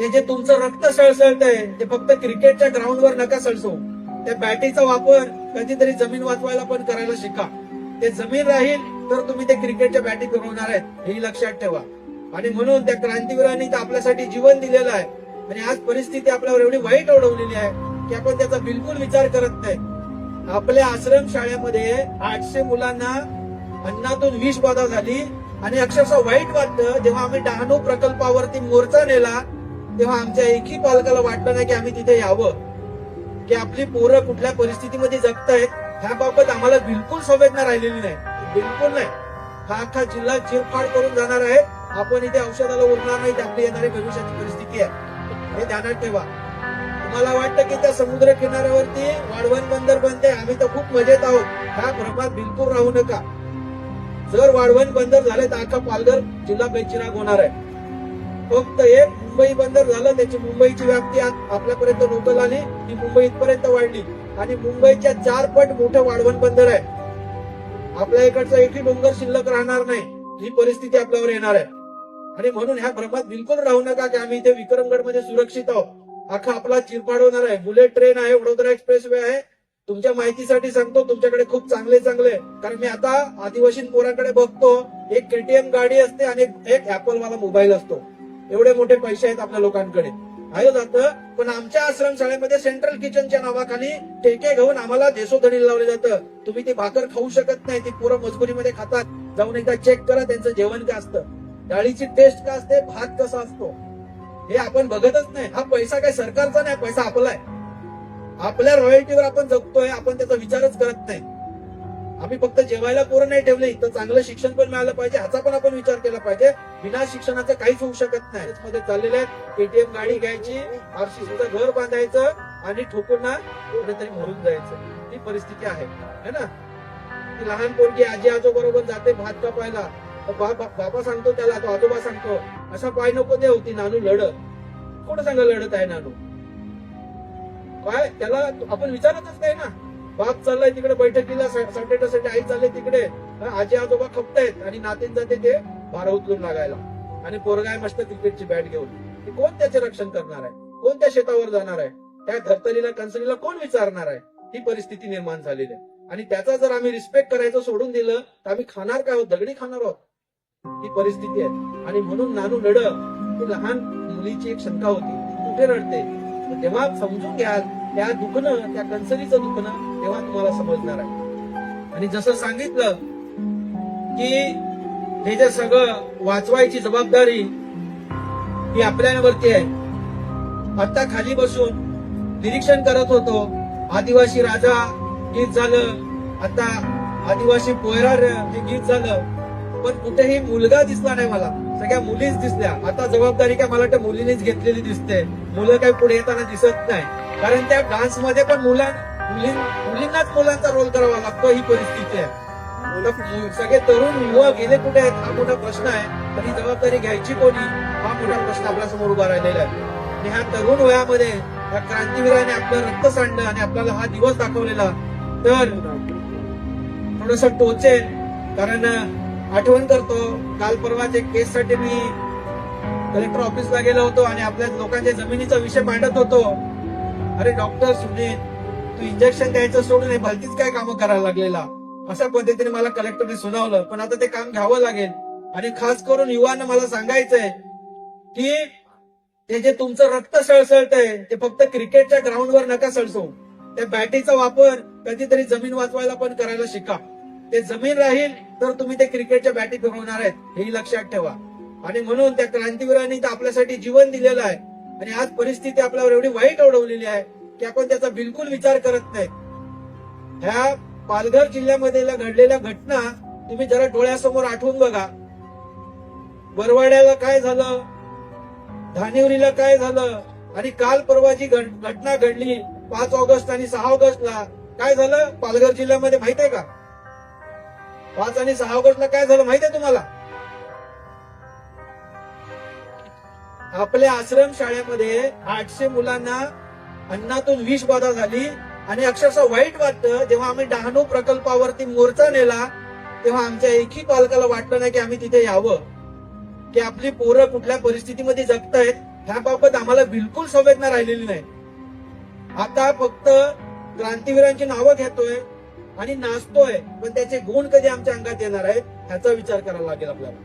ते जे तुमचं रक्त सळसळतंय ते फक्त क्रिकेटच्या ग्राउंडवर नका सळसो त्या बॅटीचा वापर कधीतरी जमीन वाचवायला पण करायला शिका. ते जमीन राहील तर तुम्ही ते क्रिकेटच्या बॅटी बनवणार आहेत हे लक्षात ठेवा. आणि म्हणून त्या क्रांतीवीरांनी तर आपल्यासाठी जीवन दिलेलं आहे. आणि आज परिस्थिती आपल्यावर एवढी वाईट ओढवलेली आहे की आपण त्याचा बिलकुल विचार करत नाही. आपल्या आश्रम शाळेमध्ये आठशे मुलांना अन्नातून विष बाधा झाली. आणि अक्षरशः वाईट वाटतं जेव्हा आम्ही डहाणू प्रकल्पावरती मोर्चा नेला तेव्हा आमच्या एकही पालकाला वाटलं नाही की आम्ही तिथे यावं. की आपली पोरं कुठल्या परिस्थितीमध्ये जगतायत ह्याबाबत आम्हाला बिलकुल संवेदना राहिलेली नाही. बिलकुल नाही. हा अख्खा जिल्हा चिरफाड करून जाणार आहे. आपण इथे औषधाला उरणार नाही आपली येणारी भविष्याची परिस्थिती आहे. हे ध्यानात ठेवा. तुम्हाला वाटतं की त्या समुद्र किनाऱ्यावरती वाढवण बंदर बनते आम्ही तर खूप मजेत आहोत. ह्या भ्रमात बिलकुल राहू नका. जर वाढवण बंदर झाले तर अख्खा पालघर जिल्हा बेचिराग होणार आहे. फक्त एक मुंबई बंदर झालं त्याची मुंबईची व्याप्ती आपल्यापर्यंत नोबल आली. ती मुंबई इथपर्यंत वाढली. आणि मुंबईच्या चार पट मोठं वाढवण बंदर आहे. आपल्या इकडचा एकही डोंगर शिल्लक राहणार नाही. ही परिस्थिती आपल्यावर येणार आहे. आणि म्हणून ह्या भ्रमात बिलकुल राहू नका की आम्ही इथे विक्रमगडमध्ये सुरक्षित आहोत. अख्खा आपला चिरपाड होणार आहे. बुलेट ट्रेन आहे वडोदरा एक्सप्रेस वे आहे. तुमच्या माहितीसाठी सांगतो तुमच्याकडे खूप चांगले चांगले. कारण मी आता आदिवासी पोरांकडे बघतो एक केटीएम गाडी असते आणि एक- एक ऍपल वाला मोबाईल असतो. एवढे मोठे पैसे आहेत आपल्या लोकांकडे. आहे जातं पण आमच्या आश्रम शाळेमध्ये सेंट्रल किचनच्या नावाखाली ठेके घेऊन आम्हाला देशोधडी लावले जातं. तुम्ही ती भाकर खाऊ शकत नाही ती पूर्ण मजबुरीमध्ये खातात. जाऊन एकदा चेक करा त्यांचं जेवण काय असतं. डाळीची टेस्ट काय असते भात कसा असतो? हे आपण बघतच नाही. हा पैसा काय सरकारचा नाही पैसा आपला आहे. आपल्या रॉयल्टीवर आपण जगतोय आपण त्याचा विचारच करत नाही. आम्ही फक्त जेवायला पोरं नाही ठेवले तर चांगलं शिक्षण पण मिळालं पाहिजे ह्याचा पण आपण विचार केला पाहिजे. बिना शिक्षणाचं काहीच होऊ शकत नाही. मध्ये चाललेले आहेत एटीएम गाडी घ्यायची आरसीसीचं घर बांधायचं आणि ठोकून कुठेतरी मरून जायचं. ही परिस्थिती आहे. है ना? ती लहान पोरगी आजी आजोबरोबर जाते भात कापायला. बा- बाबा सांगतो त्याला तो आजोबा सांगतो असा पाय नको दे होती नानू लढत कोण सांगा लढत आहे नानू? काय? त्याला आपण विचारतच नाही ना. बाप चाललाय तिकडे बैठकीला सटेटासाठी आई चालले तिकडे. आजी आजोबा खपतायत आणि नातीन जाते ते भार उचलून लागायला. आणि पोरगाय मस्त क्रिकेटची बॅट घेऊन. कोण त्याचे रक्षण करणार आहे? कोण त्या शेतावर जाणार आहे? त्या धर्तलीला कंसरीला कोण विचारणार आहे? ही परिस्थिती निर्माण झालेली आहे. आणि त्याचा जर आम्ही रिस्पेक्ट करायचं सोडून दिलं तर आम्ही खाणार काय आहोत? दगडी खाणार आहोत. ही परिस्थिती आहे. आणि म्हणून नानू लढ लहान मुलीची एक शंका होती. कुठे रडते? तेव्हा समजून घ्या त्या दुखणं त्या कणसरीचं दुखणं तेव्हा तुम्हाला समजणार आहे. आणि जसं सांगितलं की हे जे सगळं वाचवायची जबाबदारी ही आपल्यावरती आहे. आता खाली बसून निरीक्षण करत होतो. आदिवासी राजा गीत झालं. आता आदिवासी पोयरार हे गीत झालं. पण कुठेही मुलगा दिसला नाही मला. सगळ्या मुलीच दिसल्या. आता जबाबदारी काय मला वाटतं मुलीनेच घेतलेली दिसते. मुलं काही पुढे येताना दिसत नाही. कारण त्या डान्समध्ये पण मुलां मुलीं मुलींनाच मुलांचा रोल करावा लागतो ही परिस्थिती आहे. मुलं- सगळे तरुण युवा गेले कुठे आहेत हा मोठा प्रश्न आहे. तर ही जबाबदारी घ्यायची कोणी? हा मोठा प्रश्न आपल्यासमोर उभा राहिलेला आहे. आणि ह्या तरुण वयामध्ये या क्रांतीवीराने आपलं रक्त सांडलं आणि आपल्याला हा दिवस दाखवलेला. तर थोडस टोचेल कारण आठवण करतो काल परवाच्या केससाठी मी कलेक्टर ऑफिसला गेलो होतो आणि आपल्या लोकांच्या जमिनीचा विषय मांडत होतो. अरे डॉक्टर सुनील तू इंजेक्शन द्यायचं सोडून भलतीच काय कामं करायला लागलेला? अशा पद्धतीने मला कलेक्टरने सुनावलं पण आता ते काम घ्यावं लागेल. आणि खास करून युवांना मला सांगायचंय की ते जे तुमचं रक्त सळसळतंय ते फक्त क्रिकेटच्या ग्राउंडवर नका सळसवू. त्या बॅटीचा वापर कधीतरी जमीन वाचवायला पण करायला शिका. ते जमीन राहील तर तुम्ही ते क्रिकेटच्या बॅटी फिरवणार आहेत हेही लक्षात ठेवा. आणि म्हणून त्या क्रांतीवीरांनी तर आपल्यासाठी जीवन दिलेलं आहे. आणि आज परिस्थिती आपल्यावर एवढी वाईट ओढवलेली आहे की आपण त्याचा बिलकुल विचार करत नाही. ह्या पालघर जिल्ह्यामध्ये घडलेल्या घटना तुम्ही जरा डोळ्यासमोर आठवून बघा. बरवाड्याला काय झालं? धानिवरीला काय झालं? आणि काल परवा जी घटना घडली पाच ऑगस्ट आणि सहा ऑगस्टला काय झालं? पालघर जिल्ह्यामध्ये माहीत आहे का? पाच आणि सहा ऑगस्टला काय झालं माहीत आहे तुम्हाला? आपल्या आश्रम शाळेमध्ये आठशे मुलांना अन्नातून विष बाधा झाली आणि अक्षरशः वाईट वाटतं. जेव्हा आम्ही डहाणू प्रकल्पावरती मोर्चा नेला तेव्हा आमच्या एकही पालकाला वाटलं नाही की आम्ही तिथे यावं. की आपली पोरं कुठल्या परिस्थितीमध्ये जगतायत ह्याबाबत आम्हाला बिलकुल संवेदना राहिलेली नाही. आता फक्त क्रांतीवीरांची नावं घेतोय आणि नाचतोय पण त्याचे गुण कधी आमच्या अंगात येणार आहेत ह्याचा विचार करावा लागेल आपल्याला.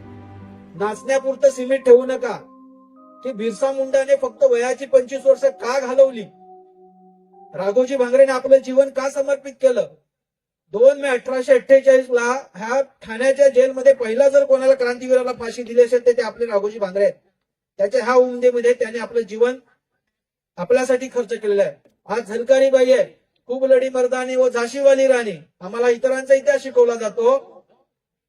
नाचण्यापुरतं सिमेंट ठेवू नका. की बिरसा मुंडाने फक्त वयाची पंचवीस वर्ष का घालवली? राघोजी भांगरेने आपलं जीवन का समर्पित केलं? दोन मे अठराशे अठ्ठेचाळीस ला ह्या ठाण्याच्या जेलमध्ये पहिला जर कोणाला क्रांतीवीराला फाशी दिली असेल तर ते आपले राघोजी भांगरे आहेत. त्याच्या ह्या उमदेमध्ये त्याने आपलं जीवन आपल्यासाठी खर्च केलेलं आहे. आज झलकारी बाई आहे. खूप लढी मर्दानी व झाशीवाली राणी. आम्हाला इतरांचा इतिहास शिकवला जातो.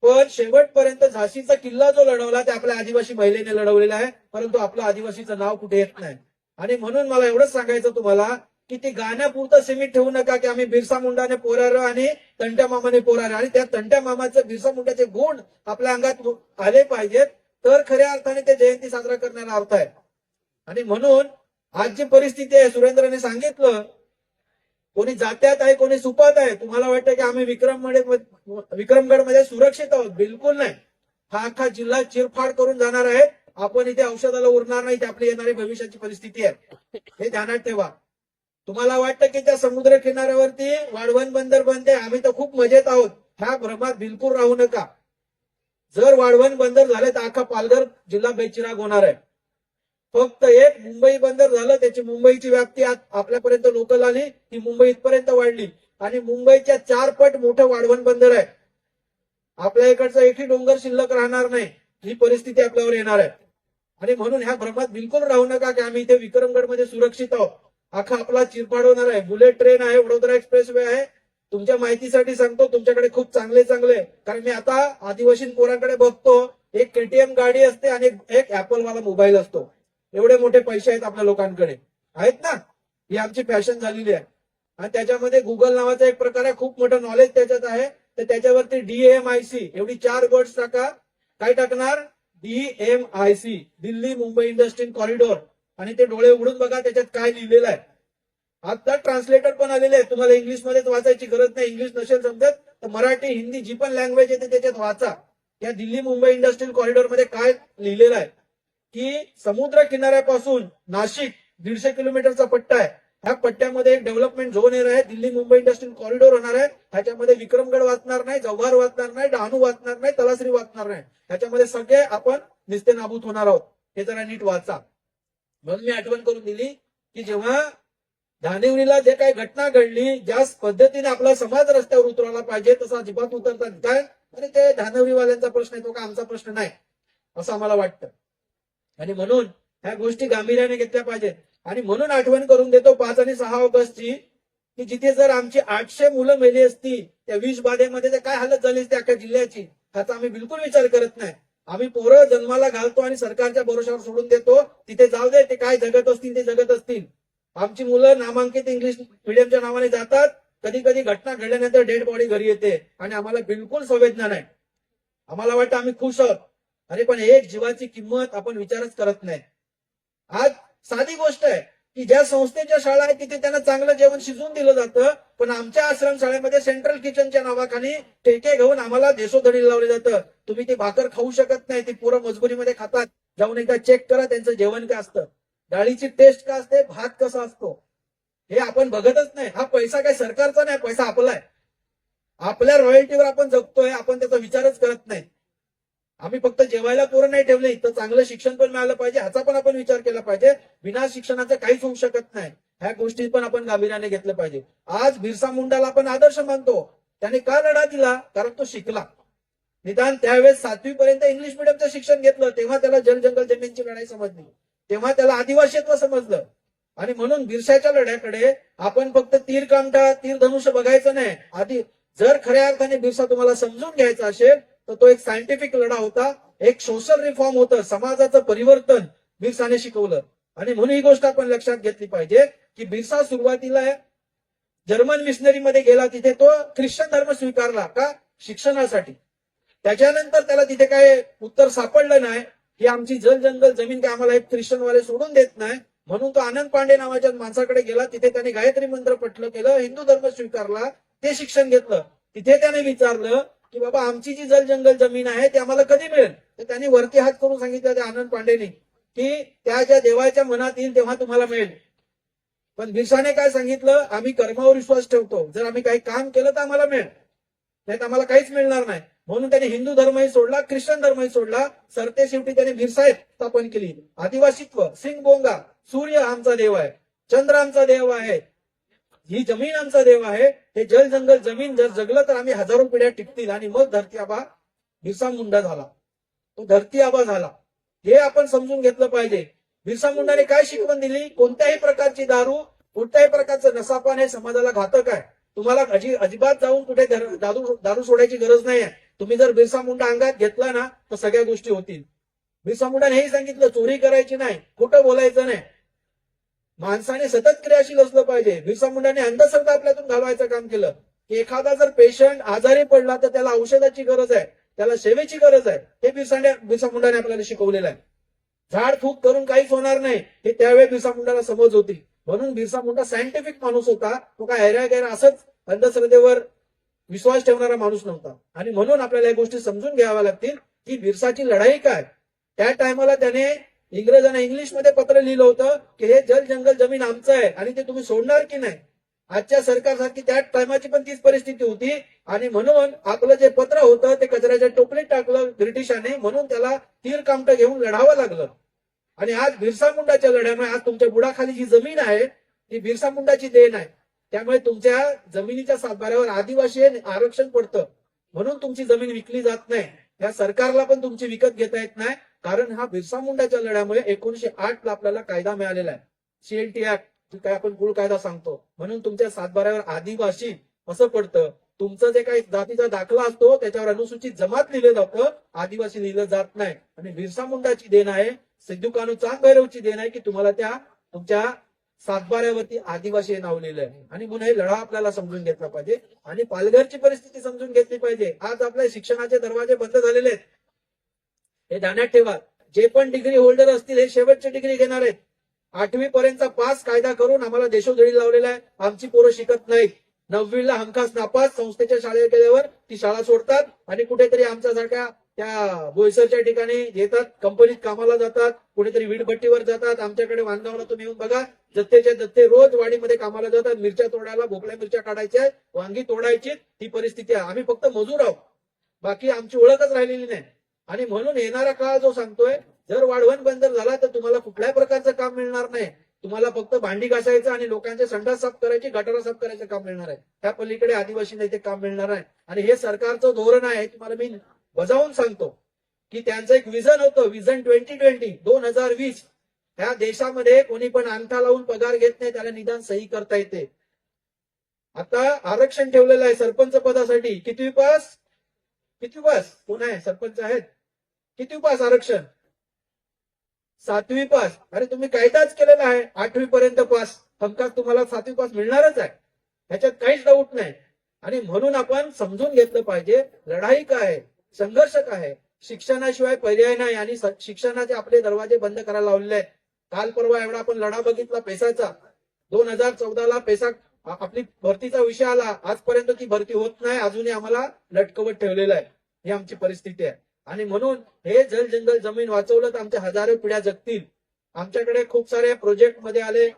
पण शेवटपर्यंत झाशीचा किल्ला जो लढवला ते आपल्या आदिवासी महिलेने लढवलेला आहे. परंतु आपलं आदिवासीचं नाव कुठे येत नाही. आणि म्हणून मला एवढंच सांगायचं तुम्हाला की ती गाण्यापुरतं सीमित ठेवू नका की आम्ही बिरसा मुंडाने पोरार आणि तंट्या मामाने पोरार. आणि त्या तंट्या मामाचं बिरसा मुंडाचे गुण आपल्या अंगात आले पाहिजेत. तर खऱ्या अर्थाने ते जयंती साजरा करण्याला अर्थ आहे आणि म्हणून आज जी परिस्थिती आहे सुरेंद्रने सांगितलं कोणी जात्यात आहे कोणी सुपात आहे तुम्हाला वाटतं की आम्ही विक्रममध्ये विक्रमगडमध्ये सुरक्षित आहोत? बिलकुल नाही. हा अख्खा जिल्हा चिरफाड करून जाणार आहे. आपण इथे औषधाला उरणार नाही आपली येणारी भविष्याची परिस्थिती आहे. हे ध्यानात ठेवा. तुम्हाला वाटतं की त्या समुद्र किनाऱ्यावरती वाढवण बंदर बनते आम्ही तर खूप मजेत आहोत. ह्या भ्रमात बिलकुल राहू नका. जर वाढवण बंदर झाले तर अख्खा पालघर जिल्हा बेचिराग होणार आहे. फक्त एक मुंबई बंदर झालं त्याची मुंबईची व्याप्ती आज आपल्यापर्यंत लोकल आली ती मुंबई इथपर्यंत वाढली. आणि मुंबईच्या चार पट मोठं वाढवण बंदर आहे. आपल्या इकडचा एकही डोंगर शिल्लक राहणार नाही. ही परिस्थिती आपल्यावर येणार आहे. आणि म्हणून ह्या भ्रमात बिलकुल राहू नका की आम्ही इथे विक्रमगडमध्ये सुरक्षित आहोत. अख्खा आपला चिरपाड होणार आहे. बुलेट ट्रेन आहे वडोदरा एक्सप्रेस वे आहे. तुमच्या माहितीसाठी सांगतो तुमच्याकडे खूप चांगले चांगले कारण मी आता आदिवासी पोरांकडे बघतो एक केटीएम गाडी असते आणि एक ऍपल वाला मोबाईल असतो. एवढे मोठे पैसे आहेत आपल्या लोकांकडे. आहेत ना? ही आमची फॅशन झालेली आहे. आणि त्याच्यामध्ये गुगल नावाचा एक प्रकार आहे. खूप मोठं नॉलेज त्याच्यात आहे. तर त्याच्यावरती डीएमआयसी एवढी चार वर्ड्स टाका. काय टाकणार? DMIC Delhi Mumbai industrial corridor आणि ते डोळे उघडून बघा त्याच्यात काय लिहिलेलं आहे. आता ट्रान्सलेटर पण आलेले आहे तुम्हाला इंग्लिशमध्येच वाचायची गरज नाही. इंग्लिश नसेल समजत तर मराठी हिंदी जी पण लँग्वेज येते त्याच्यात वाचा. या दिल्ली मुंबई इंडस्ट्रियल कॉरिडॉरमध्ये काय लिहिलेलं आहे? की समुद्र किनाऱ्यापासून नाशिक दीडशे किलोमीटरचा पट्टा आहे. ह्या पट्ट्यामध्ये एक डेव्हलपमेंट झोन येणार आहे. दिल्ली मुंबई इंडस्ट्रियल कॉरिडॉर होणार आहे. ह्याच्यामध्ये विक्रमगड वाचणार नाही जव्हार वाचणार नाही डहाणू वाचणार नाही तलासरी वाचणार नाही. ह्याच्यामध्ये सगळे आपण निस्ते नाबूत होणार आहोत. हे जरा नीट वाचा. म्हणून मी आठवण करून दिली की जेव्हा धानिवलीला जे काही घटना घडली ज्या पद्धतीने आपला समाज रस्त्यावर उतरवला पाहिजे तसा अजिबात उतरता काय आणि म्हणजे ते धानवलीवाल्यांचा प्रश्न आहे तो का आमचा प्रश्न नाही असं आम्हाला वाटतं. आणि म्हणून ह्या गोष्टी गांभीर्याने घेतल्या पाहिजेत. आणि म्हणून आठवण करून देतो पाच आणि सहा ऑगस्टची की जिथे जर आमची आठशे मुलं मेली असती त्या विष बाधेमध्ये काय हालत झाली असती अख्ख्या जिल्ह्याची ह्याचा आम्ही बिलकुल विचार करत नाही. आम्ही पोरं जन्माला घालतो आणि सरकारच्या भरोशावर सोडून देतो. तिथे जाऊ दे ते काय जगत असतील ते जगत असतील. आमची मुलं नामांकित इंग्लिश मिडियमच्या नावाने जातात. कधी कधी घटना घडल्यानंतर डेड बॉडी घरी येते. आणि आम्हाला बिलकुल संवेदना नाही. आम्हाला वाटतं आम्ही खुश आहोत. अरे पण एक जीवाची किंमत आपण विचारच करत नाही. आज साधी गोष्ट आहे. की ज्या संस्थेच्या शाळा आहेत तिथे त्यांना चांगलं जेवण शिजवून दिलं जातं पण आमच्या आश्रम शाळेमध्ये सेंट्रल किचनच्या नावाखाली ठेके घेऊन आम्हाला देशोधडी लावले जातं. तुम्ही ती भाकर खाऊ शकत नाही ती पुरं मजबुरीमध्ये खातात. जाऊन एकदा चेक करा त्यांचं जेवण काय असतं. डाळीची टेस्ट काय असते भात कसा असतो? हे आपण बघतच नाही. हा पैसा काय सरकारचा नाही पैसा आपला आहे. आपल्या रॉयल्टीवर आपण जगतोय आपण त्याचा विचारच करत नाही. आम्ही फक्त जेवायला पोरं नाही ठेवले तर चांगलं शिक्षण पण मिळालं पाहिजे ह्याचा पण आपण विचार केला पाहिजे. बिना शिक्षणाचं काहीच होऊ शकत नाही. ह्या गोष्टी पण आपण गांभीर्याने घेतलं पाहिजे. आज बिरसा मुंडाला आपण आदर्श मानतो. त्याने का लढा दिला? कारण तो शिकला. निदान त्यावेळेस सातवी पर्यंत इंग्लिश मिडियमचं शिक्षण घेतलं तेव्हा त्याला जल जंगल जमीनची लढाई समजली. तेव्हा त्याला आदिवासीत्व समजलं. आणि म्हणून बिरसाच्या लढ्याकडे आपण फक्त तीर कामठा तीर धनुष्य बघायचं नाही. आधी जर खऱ्या अर्थाने बिरसा तुम्हाला समजून घ्यायचा असेल तर तो एक सायंटिफिक लढा होता. एक सोशल रिफॉर्म होतं. समाजाचं परिवर्तन बिरसाने शिकवलं. आणि म्हणून ही गोष्ट आपण लक्षात घेतली पाहिजे की बिरसा सुरुवातीला जर्मन मिशनरी मध्ये गेला तिथे तो ख्रिश्चन धर्म स्वीकारला का? शिक्षणासाठी. त्याच्यानंतर त्याला तिथे काय उत्तर सापडलं नाही. की आमची जल जंगल जमीन काय आम्हाला एक ख्रिश्चनवाले सोडून देत नाही. म्हणून तो आनंद पांडे नावाच्या माणसाकडे गेला. तिथे त्याने गायत्री मंत्र पटलं केलं. हिंदू धर्म स्वीकारला. ते शिक्षण घेतलं. तिथे त्याने विचारलं की बाबा आमची जी जल जंगल जमीन आहे ती आम्हाला कधी मिळेल? तर त्यांनी वरती हात करून सांगितलं त्या आनंद पांडेनी की त्या ज्या देवाच्या मनात येईल तेव्हा तुम्हाला मिळेल. पण बिरसाने काय सांगितलं? आम्ही कर्मावर विश्वास ठेवतो. जर आम्ही काही काम केलं तर आम्हाला मिळेल. नाही तर आम्हाला काहीच मिळणार नाही. म्हणून त्यांनी हिंदू धर्मही सोडला ख्रिश्चन धर्मही सोडला. सरते शेवटी त्याने बिरसाहेब स्थापन केली. आदिवासीत्व सिंग बोंगा सूर्य आमचा देव आहे चंद्र आमचा देव आहे ही जमीन आमचा देव आहे. हे जल जंगल जमीन जर जगलं तर आम्ही हजारो पिढ्या टिकतील आणि मग धरती आबा बिरसा मुंडा झाला. तो धरती आबा झाला. हे आपण समजून घेतलं पाहिजे. बिरसा मुंडाने काय शिकवण दिली? कोणत्याही प्रकारची दारू कोणत्याही प्रकारचं नसापान हे समाजाला घातक आहे. तुम्हाला अजि अजिबात जाऊन कुठे दारू दारू सोडायची गरज नाही आहे तुम्ही जर बिरसा मुंडा अंगात घेतला ना तर सगळ्या गोष्टी होतील. बिरसा मुंडाने हे सांगितलं चोरी करायची नाही. खोटं बोलायचं नाही. माणसाने सतत क्रियाशील असलं पाहिजे. बिरसा मुंडाने अंधश्रद्धा आपल्यातून घालवायचं काम केलं. की एखादा जर पेशंट आजारी पडला तर त्याला औषधाची गरज आहे. त्याला सेवेची गरज आहे. हे बिरसाने बिरसा मुंडाने आपल्याला शिकवलेलं आहे. झाड फूक करून काहीच होणार नाही. हे त्यावेळी बिरसा मुंडाला समज होती. म्हणून बिरसा मुंडा सायंटिफिक माणूस होता. तो काय हैऱ्या गैरा असंच अंधश्रद्धेवर विश्वास ठेवणारा माणूस नव्हता. आणि म्हणून आपल्याला या गोष्टी समजून घ्याव्या लागतील की बिरसाची लढाई काय? त्या टायमाला त्याने इंग्रजांना इंग्लिशमध्ये पत्र लिहिलं होतं की हे जल जंगल जमीन आमचं आहे आणि ते तुम्ही सोडणार की नाही? आजच्या सरकारसारखी त्या टायमाची पण तीच परिस्थिती होती. आणि म्हणून आपलं जे पत्र होतं ते कचऱ्याच्या टोपलीत टाकलं ब्रिटिशाने. म्हणून त्याला तीर कामटं घेऊन लढावं लागलं. आणि आज बिरसा मुंडाच्या लढ्यामुळे आज तुमच्या बुडाखाली जी जमीन आहे ती बिरसा मुंडाची देण आहे. त्यामुळे तुमच्या जमिनीच्या सातबाऱ्यावर आदिवासी आरक्षण पडतं. म्हणून तुमची जमीन विकली जात नाही. या सरकारला पण तुमची विकत घेता येत नाही. कारण हा बिरसा मुंडाच्या लढ्यामुळे एकोणीशे आठ ला आपल्याला कायदा मिळालेला आहे. सीएलटी ऍक्ट काय आपण गुळ कायदा सांगतो. म्हणून तुमच्या सातबाऱ्यावर आदिवासी असं पडतं. तुमचं जे काही जातीचा दाखला असतो त्याच्यावर अनुसूचित जमात लिहिलं जातं. आदिवासी लिहिलं जात नाही. आणि बिरसा मुंडाची देण आहे सिद्धू कानू चांद भैरवची देण आहे की तुम्हाला त्या तुमच्या सातबाऱ्यावरती आदिवासी हे नाव लिहिलंय. आहे आणि म्हणून हे लढा आपल्याला समजून घेतला पाहिजे. आणि पालघरची परिस्थिती समजून घेतली पाहिजे. आज आपल्या शिक्षणाचे दरवाजे बंद झालेले आहेत. हे ध्यानात ठेवा. जे पण डिग्री होल्डर असतील हे शेवटची डिग्री घेणार आहेत. आठवी पर्यंतचा पास कायदा करून आम्हाला देशोधडी लावलेला आहे. आमची पोरं शिकत नाहीत. नववीला हमखास नापास संस्थेच्या शाळेत गेल्यावर ती शाळा सोडतात आणि कुठेतरी आमच्यासारख्या त्या बोईसरच्या ठिकाणी येतात कंपनीत कामाला जातात कुठेतरी वीटभट्टीवर जातात. आमच्याकडे वांगावला तुम्ही येऊन बघा. जत्तेच्या जत्ते रोज वाडीमध्ये कामाला जातात. मिरच्या तोडायला भोपळ्या मिरच्या काढायच्या वांगी तोडायची ती परिस्थिती आहे. आम्ही फक्त मजूर आहोत. बाकी आमची ओळखच राहिलेली नाही. आणि म्हणून येणारा काळ जो सांगतोय जर वाढवण बंदर झाला तर तुम्हाला कुठल्याही प्रकारचं काम मिळणार नाही. तुम्हाला फक्त भांडी घासायचं आणि लोकांचे संडास साफ करायची गटारा साफ करायचं काम मिळणार आहे. त्या पलीकडे आदिवासींना इथे काम मिळणार आहे. आणि हे सरकारचं धोरण आहे तुम्हाला मी बजावून सांगतो की त्यांचं एक विजन होतं विजन ट्वेंटी ट्वेंटी दोन हजार वीस. ह्या देशामध्ये कोणी पण अंगठा लावून पगार घेत नाही त्याला निदान सही करता येते. आता आरक्षण ठेवलेलं आहे सरपंच पदासाठी. किती पास? किती पास? कोण आहे? सरपंच आहेत? किती पास आरक्षण? सातवी पास. अरे तुम्ही कायदाच केलेला आहे. आठवी पर्यंत पास. हमखास तुम्हाला सातवी पास मिळणारच आहे. ह्याच्यात काहीच डाऊट नाही. आणि म्हणून आपण समजून घेतलं पाहिजे लढाई काय संघर्ष काय शिक्षणाशिवाय पर्याय नाही आणि शिक्षणाचे आपले दरवाजे बंद करायला लावलेले आहेत. काल परवा एवढा आपण लढा बघितला पेसाचा दोन हजार चौदाला पेसा आपली भरतीचा विषय आला. आजपर्यंत ती भरती होत नाही. अजूनही आम्हाला लटकवत ठेवलेला आहे. ही आमची परिस्थिती आहे. आणि म्हणून हे जल जंगल जमीन वाचवलं तर आमच्या हजारो पिढ्या जगतील. आमच्याकडे खूप सारे प्रोजेक्टमध्ये आले.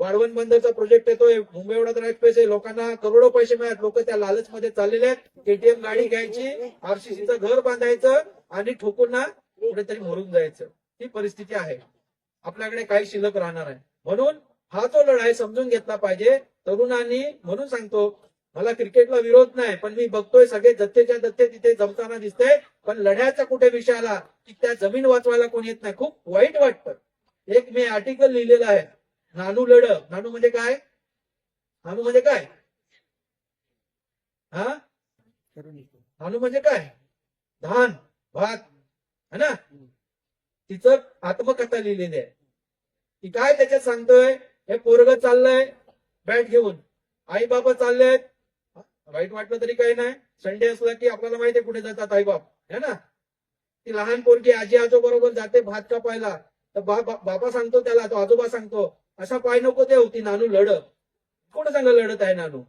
वाढवण बंदरचा प्रोजेक्ट येतोय. मुंबई एवढा तर पैसे. लोकांना करोडो पैसे मिळत लोक त्या लालच मध्ये चाललेले आहेत. केटीएम गाडी घ्यायची आरसीसीचं घर बांधायचं आणि ठोकून ना कुठेतरी मरून जायचं. ही परिस्थिती आहे. आपल्याकडे काही शिल्लक राहणार आहे म्हणून हा तो लढाई समजून घेतला पाहिजे. तरुणांनी म्हणून सांगतो मला क्रिकेटला विरोध नाही पण मी बघतोय सगळे दत्तेच्या दत्ते तिथे जमताना दिसतंय. पण लढ्याचा कुठे विषय आला की त्या जमीन वाचवायला कोणी येत नाही? खूप वाईट वाटतं. एक मी आर्टिकल लिहिलेलं आहे. नानू लढ. नानू म्हणजे काय? नानू म्हणजे काय? हा? नानू म्हणजे काय? धान भात. है ना? तिचं आत्मकथा लिहिलेली आहे. ती काय त्याच्यात सांगतोय? हे पोरग चाललंय बॅट घेऊन. आई बाबा चाललेत. वाईट वाटलं तरी काही नाही. संडे असला की आपल्याला माहिती आहे कुठे जातात आई बाप है ना? ती लहान पोरगी आजी आजो बरोबर जाते भात कापायला. तर बाबा सांगतो त्याला तो आजोबा सांगतो असा पाय नको ते होती नानू लढत. कोण सांगा लढत आहे नानू?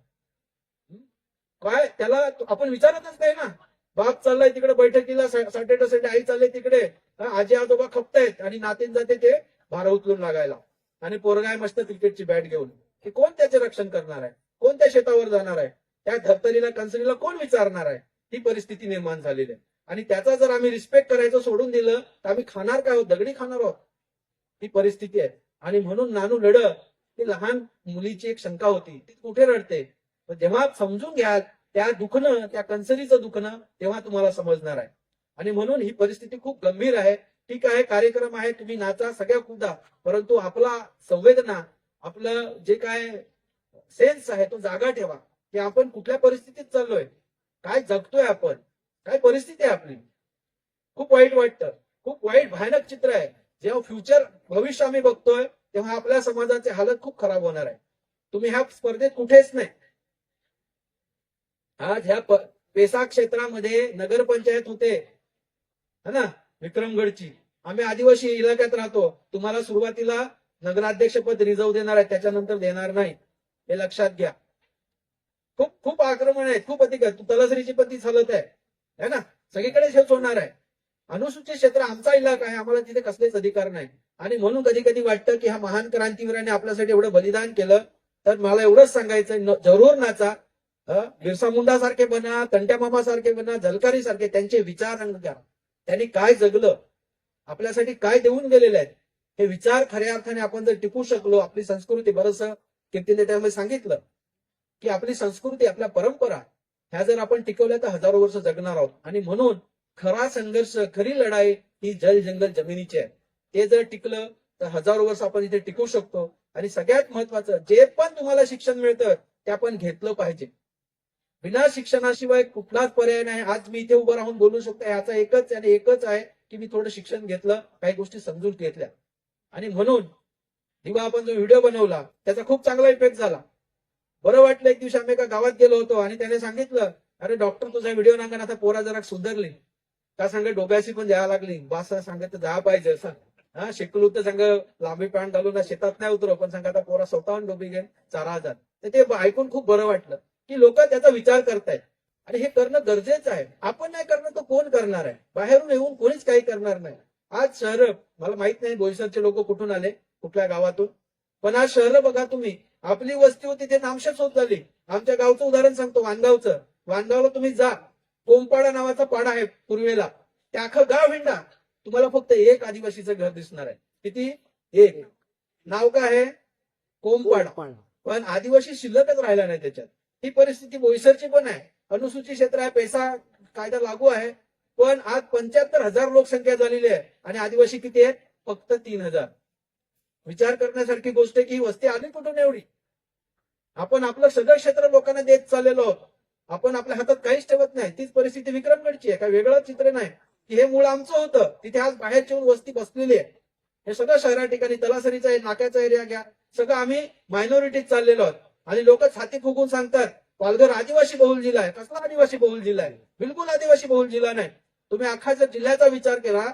काय? त्याला आपण विचारतच नाही ना. बाप चाललाय तिकडे बैठकीला सॅटर्डे संडे आई चालले तिकडे. आजी आजोबा खपतायत आणि नातीन जाते ते भार उचलून लागायला. आणि पोरगाय मस्त क्रिकेटची बॅट घेऊन. की कोण त्याचे रक्षण करणार आहे? कोण त्या शेतावर जाणार आहे? त्या धर्तरीला कंसरीला कोण विचारणार आहे? ही परिस्थिती निर्माण झालेली आहे. आणि त्याचा जर आम्ही रिस्पेक्ट करायचं सोडून दिलं तर आम्ही खाणार काय आहोत? दगडी खाणार आहोत? ही परिस्थिती आहे. आणि म्हणून नानू लढ ती लहान मुलीची एक शंका होती. ती कुठे रडते? पण जेव्हा समजून घ्याल त्या दुखणं त्या कंसरीचं दुखणं तेव्हा तुम्हाला समजणार आहे. आणि म्हणून ही परिस्थिती खूप गंभीर आहे. ठीक आहे कार्यक्रम आहे तुम्ही नाचा सगळ्या कुदा परंतु आपला संवेदना आपलं जे काय सेन्स आहे तो जागा ठेवा. की आपण कुठल्या परिस्थितीत चाललोय? काय जगतोय आपण? काय परिस्थिती आहे आपली? खूप वाईट वाटतं. खूप वाईट भयानक चित्र आहे. जेव्हा फ्युचर भविष्य आम्ही बघतोय तेव्हा आपल्या समाजाचे हालत खूप खराब होणार आहे. तुम्ही ह्या स्पर्धेत कुठेच नाही. आज ह्या पेसा क्षेत्रामध्ये नगरपंचायत होते. है ना? विक्रमगडची. आम्ही आदिवासी इलाक्यात राहतो. तुम्हाला सुरुवातीला नगराध्यक्षपद रिझर्व देणार आहे त्याच्यानंतर देणार नाही. हे लक्षात घ्या. खूप खूप आक्रमण आहेत खूप अधिक आहे. तलसरीची पती ती चालत आहे. है ना? सगळीकडे हेच होणार आहे. अनुसूचित क्षेत्र आमचा इलाका आहे आम्हाला तिथे कसलेच अधिकार नाही. आणि म्हणून कधी कधी वाटतं की हा महान क्रांतीवीराने आपल्यासाठी एवढं बलिदान केलं तर मला एवढंच सांगायचं जरूर नाचा. बिरसा मुंडा सारखे बना तंट्या मामा सारखे बना झलकारी सारखे त्यांचे विचार रंग घ्या त्यांनी काय जगलं? आपल्यासाठी काय देऊन गेलेले आहेत हे विचार खऱ्या अर्थाने आपण जर टिकू शकलो आपली संस्कृती बरस कीर्तीने त्यामध्ये सांगितलं की आपली संस्कृती आपल्या परंपरा ह्या जर आपण टिकवल्या तर हजारो वर्ष जगणार आहोत. आणि म्हणून खरा संघर्ष खरी लढाई ही जल जंगल जमिनीची आहे. ते जर टिकलं तर हजारो वर्ष आपण इथे टिकू शकतो. आणि सगळ्यात महत्वाचं जे पण तुम्हाला शिक्षण मिळतं ते आपण घेतलं पाहिजे. बिना शिक्षणाशिवाय कुठलाच पर्याय नाही. आज मी इथे उभं राहून बोलू शकतो याचा एकच आणि एकच आहे की मी थोडं शिक्षण घेतलं काही गोष्टी समजून घेतल्या. आणि म्हणून जेव्हा आपण जो व्हिडिओ बनवला त्याचा खूप चांगला इफेक्ट झाला. बरं वाटलं एक दिवशी आम्ही एका गावात गेलो होतो आणि त्याने सांगितलं अरे डॉक्टर तुझा व्हिडिओ नांगण आता पोरा जरा सुधारली. का सांग डोब्याशी पण द्यायला लागली. बासा सांगत तर जा पाहिजे असं. हा शिकलो तर सांग लांबी पॅन्ट घालून शेतात नाही उतरो पण सांग आता पोरा स्वतःहून डोबी घेऊन चारा हजार तर ते ऐकून खूप बरं वाटलं की लोक त्याचा विचार करतायत. आणि हे करणं गरजेचं आहे. आपण नाही करणं तर कोण करणार आहे? बाहेरून येऊन कोणीच काही करणार नाही. आज शहर मला माहीत नाही बोईसरचे लोक कुठून आले? कुठल्या गावातून? पण आज शहर बघा तुम्ही आपली वस्ती होती ते नामशेष होत झाली. आमच्या गावचं उदाहरण सांगतो वानगावचं. वानगावला तुम्ही जा. कोंपाडा नावाचा पाडा आहे पूर्वेला. ते अख्खं गाव हिंडा. तुम्हाला फक्त एक आदिवासीचं घर दिसणार आहे. किती? एक. नाव काय आहे? कोंपाडा. पण आदिवासी शिल्लकच राहिला नाही त्याच्यात. ही परिस्थिती बोईसरची पण आहे. अनुसूचित क्षेत्र आहे पैसा कायदा लागू आहे. पण आज पंच्याहत्तर हजार लोकसंख्या झालेली आहे आणि आदिवासी किती आहेत? फक्त तीन हजार. विचार करण्यासारखी गोष्ट आहे की ही वस्ती आली कुठून एवढी? आपण आपलं सगळं क्षेत्र लोकांना देत चाललेलो आहोत. आपण आपल्या हातात काहीच ठेवत नाही. तीच परिस्थिती विक्रमगडची आहे. काय वेगळं चित्र नाही. की हे मूळ आमचं होतं. तिथे आज बाहेरची येऊन वस्ती बसलेली आहे. हे सगळं शहरा ठिकाणी तलासरीचा आहे नाक्याचा एरिया घ्या. सगळं आम्ही मायनॉरिटीत चाललेलो आहोत. आणि लोक छाती फुगून सांगतात पालघर आदिवासी बहुल जिल्हा आहे. कसला आदिवासी बहुल जिल्हा आहे? बिलकुल आदिवासी बहुल जिल्हा नाही. तुम्ही अख्खा जर जिल्ह्याचा विचार केला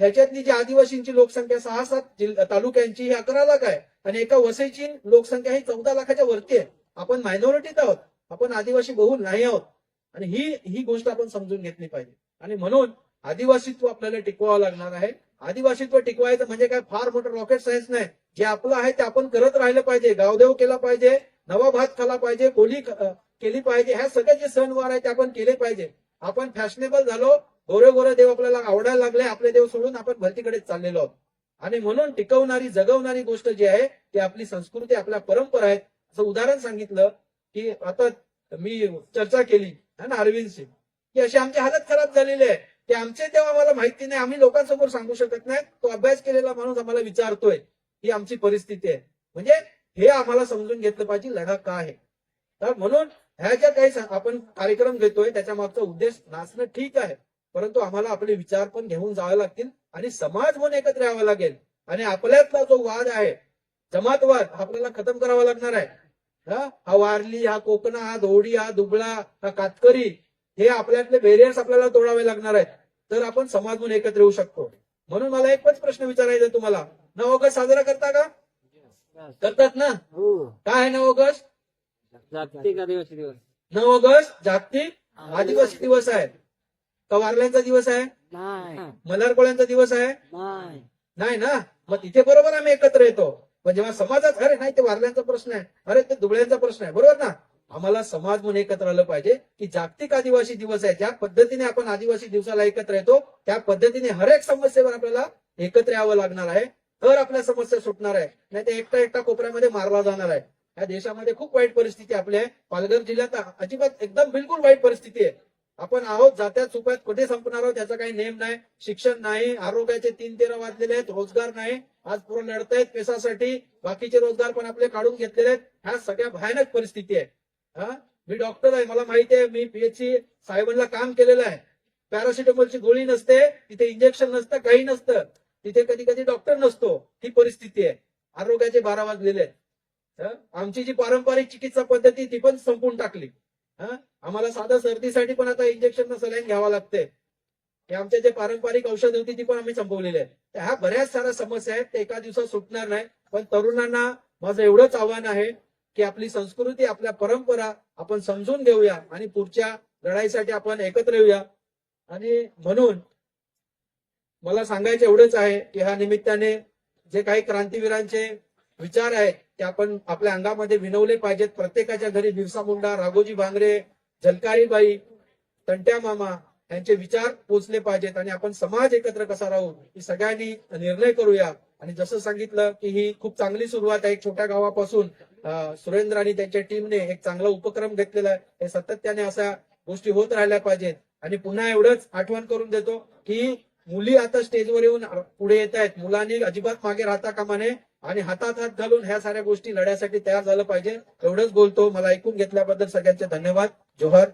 ह्याच्यातली जी आदिवासींची लोकसंख्या सहा सात तालुक्यांची ही अकरा लाख आहे. आणि एका वसईची लोकसंख्या ही चौदा लाखाच्या वरती आहे. आपण मायनॉरिटीत आहोत. आपण आदिवासी बहुल नाही आहोत. आणि ही ही गोष्ट आपण समजून घेतली पाहिजे. आणि म्हणून आदिवासीत्व आपल्याला टिकवावं लागणार आहे. आदिवासीत्व टिकवायचं म्हणजे काय? फार मोठं रॉकेट सायन्स नाही. जे आपलं आहे ते आपण करत राहिलं पाहिजे. गावदेव केला पाहिजे. नवा भात खाला पाहिजे. कोली केली पाहिजे. ह्या सगळे जे सणवार आहेत ते आपण केले पाहिजे. आपण फॅशनेबल झालो. गोरे गोरे देव आपल्याला आवडायला लागले आपले देव सोडून आपण भरतीकडे चाललेलो आहोत. आणि म्हणून टिकवणारी जगवणारी गोष्ट जी आहे ती आपली संस्कृती आपल्या परंपरा आहेत. असं उदाहरण सांगितलं की आता मी चर्चा केली है ना अरविंदशी की अशी आमची हालत खराब झालेली आहे. ते आमचे तेव्हा आम्हाला माहिती नाही आम्ही लोकांसमोर सांगू शकत नाही. तो अभ्यास केलेला माणूस आम्हाला विचारतोय ही आमची परिस्थिती आहे. म्हणजे हे आम्हाला समजून घेतलं पाहिजे लढा का आहे? तर म्हणून ह्या ज्या काही आपण कार्यक्रम घेतोय त्याच्या मागचा उद्देश नाचणं ठीक आहे. परंतु आम्हाला आपले विचार पण घेऊन जावे लागतील आणि समाज म्हणून एकत्र यावं लागेल. आणि आपल्यातला जो वाद आहे जमातवाद हा आपल्याला खतम करावा लागणार आहे. हा? वारली हा कोकणा हा धोडी हा दुबळा हा कातकरी हे आपल्यातले व्हेरियन्स आपल्याला तोडावे लागणार आहेत. तर आपण समाज म्हणून एकत्र येऊ शकतो. म्हणून मला एकच प्रश्न विचारायचा तुम्हाला. नऊ ऑगस्ट साजरा करता का? करतात ना? हो. काय आहे नऊ ऑगस्ट? जागतिक आदिवासी दिवस. नऊ ऑगस्ट जागतिक आदिवासी दिवस आहे. का वारल्यांचा दिवस आहे? नाही. मल्हारकोळ्यांचा दिवस आहे? नाही. नाही ना? मग तिथे बरोबर आम्ही एकत्र येतो. पण जेव्हा समाजात अरे नाही ते वारल्यांचा प्रश्न आहे. अरे ते दुबळ्यांचा प्रश्न आहे. बरोबर ना? आम्हाला समाज म्हणून एकत्र आलं पाहिजे की जागतिक आदिवासी दिवस आहे. ज्या पद्धतीने आपण आदिवासी दिवसाला एकत्र येतो त्या पद्धतीने हर एक समस्येवर आपल्याला एकत्र यावं लागणार आहे. तर आपल्या समस्या सुटणार आहे. नाही तर एकटा एकटा कोपऱ्यामध्ये मारला जाणार आहे. या देशामध्ये खूप वाईट परिस्थिती आपली आहे. पालघर जिल्ह्यात अजिबात एकदम बिलकुल वाईट परिस्थिती आहे. आपण आहोत जात्यात चुकात कुठे संपणार आहोत त्याचा काही नेम नाही शिक्षण नाही आरोग्याचे तीन तेरा वाजलेले आहेत रोजगार नाही. आज पुढे लढतायत पेशासाठी बाकीचे रोजगार पण आपले काढून घेतलेले आहेत. ह्या सगळ्या भयानक परिस्थिती आहे. हा? मी डॉक्टर आहे मला माहिती आहे मी पीएचसी साहेबांना काम केलेलं आहे. पॅरासिटामॉलची गोळी नसते तिथे इंजेक्शन नसतं काही नसतं. तिथे कधी कधी डॉक्टर नसतो ही परिस्थिती आहे. आरोग्याचे बारा वाजलेले आहेत. आमची जी पारंपरिक चिकित्सा पद्धती ती पण संपून टाकली. आम्हाला साधा सर्दीसाठी पण आता इंजेक्शन सलाईन घ्यावा लागते हे आमचे जे पारंपरिक औषध होती ती पण आम्ही संपवलेली आहे ह्या बऱ्याच साऱ्या समस्या आहेत ते एका दिवसात सुटणार नाही. पण तरुणांना माझं एवढंच आव्हान आहे की आपली संस्कृती आपल्या परंपरा आपण समजून घेऊया आणि पुढच्या लढाईसाठी आपण एकत्र येऊया. आणि म्हणून मला सांगायचं एवढंच आहे की ह्या निमित्ताने जे काही क्रांतीवीरांचे विचार आहे ते आपण आपल्या अंगामध्ये विनवले पाहिजेत. प्रत्येकाच्या घरी बिरसा मुंडा राघोजी भांगरे जलकारीबाई तंट्या मामा यांचे विचार पोचले पाहिजेत आणि आपण समाज एकत्र कसा राहू ही सगळ्यांनी निर्णय करूया. आणि जसं सांगितलं की ही खूप चांगली सुरुवात आहे. एक छोट्या गावापासून सुरेंद्र आणि त्यांच्या टीमने एक चांगला उपक्रम घेतलेला आहे. हे सातत्याने अशा गोष्टी होत राहिल्या पाहिजेत. आणि पुन्हा एवढंच आठवण करून देतो की मुली आता स्टेजवर येऊन पुढे येत आहेत मुलांनी अजिबात मागे राहता कामाने आणि हातात हात घालून ह्या साऱ्या गोष्टी लढ्यासाठी तयार झालं पाहिजे. एवढंच बोलतो. मला ऐकून घेतल्याबद्दल सगळ्यांचे धन्यवाद. जोहर.